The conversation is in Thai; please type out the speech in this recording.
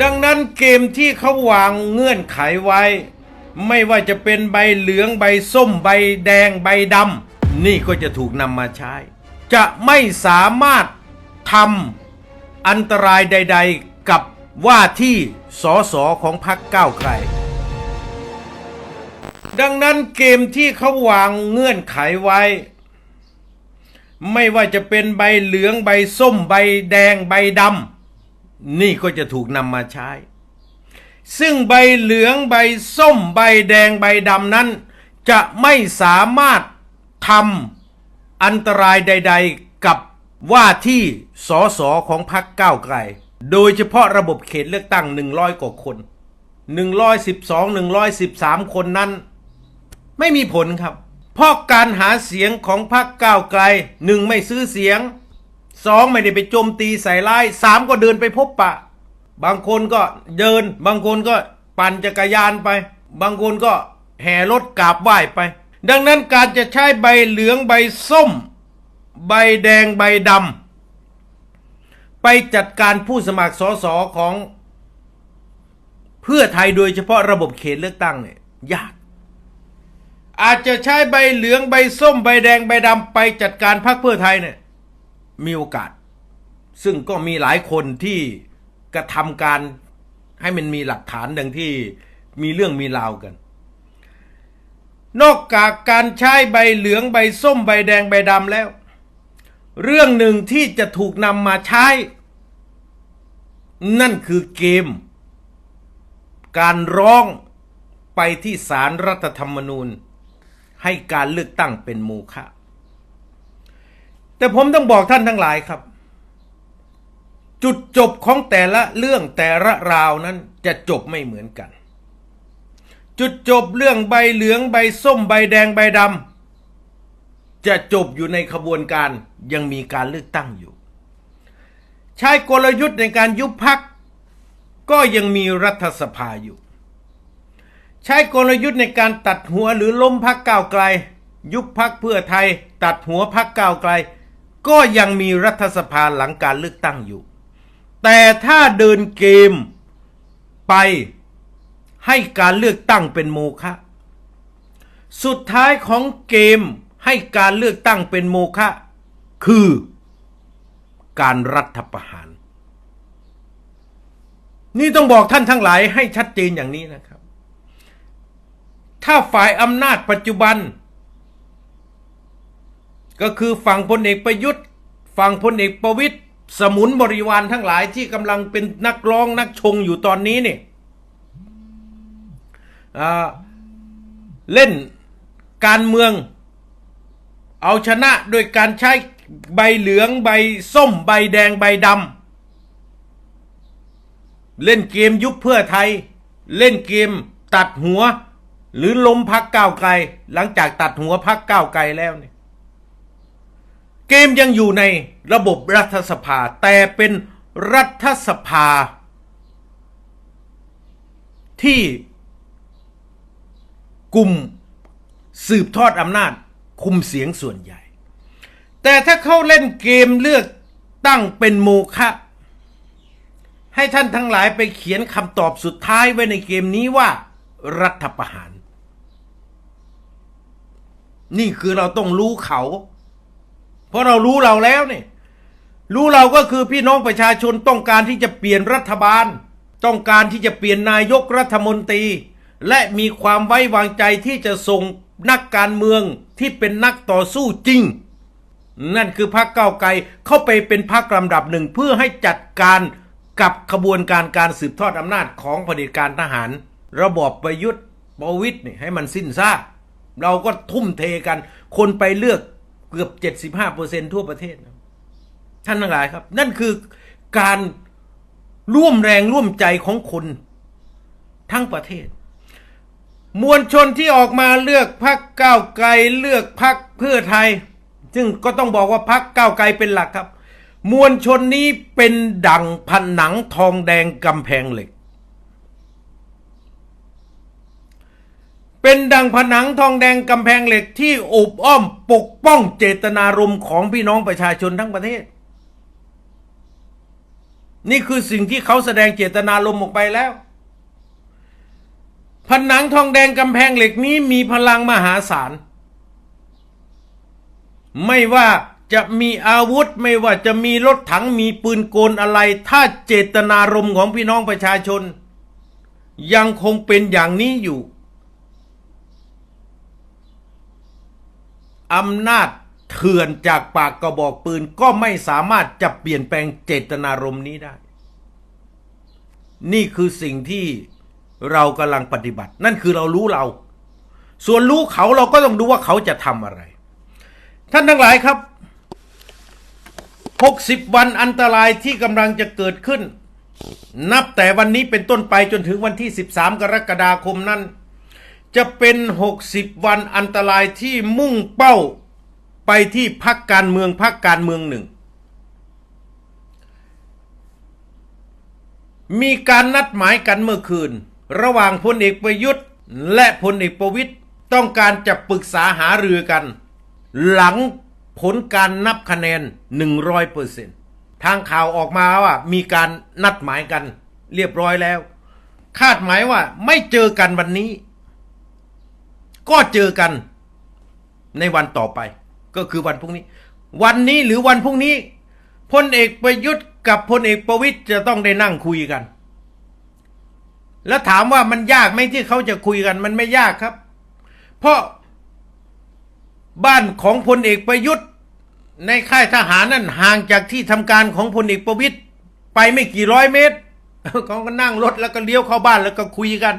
ดังนั้นเกมที่เขาวางเงื่อนไขไว้ ไม่ว่าจะเป็นใบเหลืองใบส้มใบแดงใบดำนี่ก็จะถูกนำมาใช้ จะไม่สามารถทำอันตรายใด ๆ กับว่าที่สอสอของพรรคก้าวไกล ดังนั้นเกมที่เขาวางเงื่อนไขไว้ ไม่ว่าจะเป็นใบเหลืองใบส้มใบแดงใบดำ นี่ก็จะถูกนำมาใช้ ซึ่งใบเหลืองใบส้มใบแดงใบดำนั้น จะไม่สามารถทำอันตรายใด ๆ กับว่าที่สอสอของพรรคก้าวไกล โดยเฉพาะระบบเขตเลือกตั้ง 100 กว่าคน 112 113 คนนั้น ไม่มีผลครับ เพราะการหาเสียงของพรรคก้าวไกลหนึ่งไม่ซื้อเสียง สองไม่ได้ไปโจมตีใส่ร้ายสามก็เดินไปพบปะ บางคนก็เดิน บางคนก็ปั่นจักรยานไป บางคนก็แห่รถกราบไหว้ไป ดังนั้นการจะใช้ใบเหลืองใบส้ม ใบแดงใบดำไปจัดการผู้สมัครสสของเพื่อไทยโดยเฉพาะระบบเขตเลือกตั้งเนี่ยยาก อาจจะใช้ใบเหลืองใบส้มใบแดงใบดำไปจัดการพรรคเพื่อไทยเนี่ย มีโอกาส ซึ่งก็มีหลายคนที่กระทำการให้มันมีหลักฐานดังที่มีเรื่องมีราวกัน นอกจากการใช้ใบเหลืองใบส้มใบแดงใบดำแล้ว เรื่องหนึ่งที่จะถูกนำมาใช้ นั่นคือเกม การร้องไปที่ศารรัฐธรรมนูญ ให้การเลือกตั้งเป็นโมฆะ แต่ผมต้องบอกท่านทั้งหลายครับ จุดจบของแต่ละเรื่องแต่ละราวนั้นจะจบไม่เหมือนกัน จุดจบเรื่องใบเหลืองใบส้มใบแดงใบดำจะจบอยู่ในขบวนการยังมีการเลือกตั้งอยู่ ใช้กลยุทธ์ในการยุบพักก็ยังมีรัฐสภาอยู่ ใช้กลยุทธ์ในการตัดหัวหรือล้มพักก้าวไกล ยุบพักเพื่อไทย ตัดหัวพักก้าวไกล ก็ยังมีรัฐสภาหลังการเลือกตั้งอยู่ แต่ถ้าเดินเกมไปให้การเลือกตั้งเป็นโมฆะสุดท้ายของเกมให้การเลือกตั้งเป็นโมฆะคือการรัฐประหาร นี่ต้องบอกท่านทั้งหลายให้ชัดเจนอย่างนี้นะครับ ถ้าฝ่ายอำนาจปัจจุบัน ก็คือฝั่งพลเอกประยุทธ์ฝั่งพลเอกประวิตยสมุนบริวารทั้งหลายที่กำลังเป็นนักร้องนักชงอยู่ตอนนี้เนี่ยเล่นการเมือง เอาชนะโดยการใช้ใบเหลืองใบส้มใบแดงใบดำเล่นเกมยุบเพื่อไทย เล่นเกมตัดหัว หรือล้มพักก้าวไกล หลังจากตัดหัวพักก้าวไกลแล้วเนี่ย เกมยังอยู่ในระบบรัฐสภา แต่เป็นรัฐสภา ที่กลุ่มสืบทอดอำนาจคุมเสียงส่วนใหญ่ แต่ถ้าเขาเล่นเกมเลือกตั้งเป็นโมฆะให้ท่านทั้งหลายไปเขียนคำตอบสุดท้ายไว้ในเกมนี้ว่า รัฐประหาร นี่คือเราต้องรู้เขา เพราะเรารู้เราแล้วเนี่ยรู้เราก็คือพี่น้องประชาชนต้องการที่จะเปลี่ยนรัฐบาล ต้องการที่จะเปลี่ยนนายกรัฐมนตรี และมีความไว้วางใจที่จะส่งนักการเมืองที่เป็นนักต่อสู้จริง นั่นคือพรรคก้าวไกลเข้าไปเป็นพรรคลำดับหนึ่งเพื่อให้จัดการกับขบวนการการสืบทอดอำนาจของเผด็จการทหาร ระบอบประยุทธ์ประวิตยนี่ให้มันสิ้นซากเราก็ทุ่มเทกัน คนไปเลือก เกือบ75%ทั่วประเทศ ท่านทั้งหลายครับ นั่นคือการร่วมแรงร่วมใจของคนทั้งประเทศ มวลชนที่ออกมาเลือกพักก้าวไกลเลือกพักเพื่อไทย ซึ่งก็ต้องบอกว่าพักก้าวไกลเป็นหลักครับ มวลชนนี้เป็นดังผนังทองแดงกำแพงเหล็ก เป็นดังผนังทองแดงกำแพงเหล็กที่อบอ้อมปกป้องเจตนารมณ์ของพี่น้องประชาชนทั้งประเทศ นี่คือสิ่งที่เขาแสดงเจตนารมณ์ออกไปแล้ว ผนังทองแดงกำแพงเหล็กนี้มีพลังมหาศาล ไม่ว่าจะมีอาวุธไม่ว่าจะมีรถถังมีปืนกลอะไร ถ้าเจตนารมณ์ของพี่น้องประชาชน ยังคงเป็นอย่างนี้อยู่ อำนาจเถื่อนจากปากกระบอกปืนก็ไม่สามารถจะเปลี่ยนแปลงเจตนารมณ์นี้ได้ นี่คือสิ่งที่เรากำลังปฏิบัติ นั่นคือเรารู้เรา ส่วนรู้เขาเราก็ต้องดูว่าเขาจะทำอะไร ท่านทั้งหลายครับ 60 วันอันตรายที่กำลังจะเกิดขึ้น นับแต่วันนี้เป็นต้นไปจนถึงวันที่ 13 กรกฎาคมนั้น จะเป็น 60 วันอันตรายที่มุ่งเป้าไปที่พักการเมืองพักการเมืองหนึ่ง มีการนัดหมายกันเมื่อคืน ระหว่างพลเอกประยุทธ์ และพลเอกประวิตยต้องการจะปรึกษาหารือกัน หลังผลการนับคะแนน 100%ทางข่าวออกมาว่ามีการนัดหมายกันเรียบร้อยแล้ว คาดหมายว่าไม่เจอกันวันนี้ ก็เจอกันในวันต่อไป ก็คือวันพรุ่งนี้ วันนี้หรือวันพรุ่งนี้พลเอกประยุทธ์กับพลเอกประวิตยจะต้องได้นั่งคุยกัน แล้วถามว่ามันยากไหมที่เขาจะคุยกัน มันไม่ยากครับ เพราะบ้านของพลเอกประยุทธ์ ในค่ายทหารนั่นห่างจากที่ทำการของพลเอกประวิตยไปไม่กี่ร้อยเมตรเขาก็นั่งรถแล้วก็เลี้ยวเข้าบ้านแล้วก็คุยกัน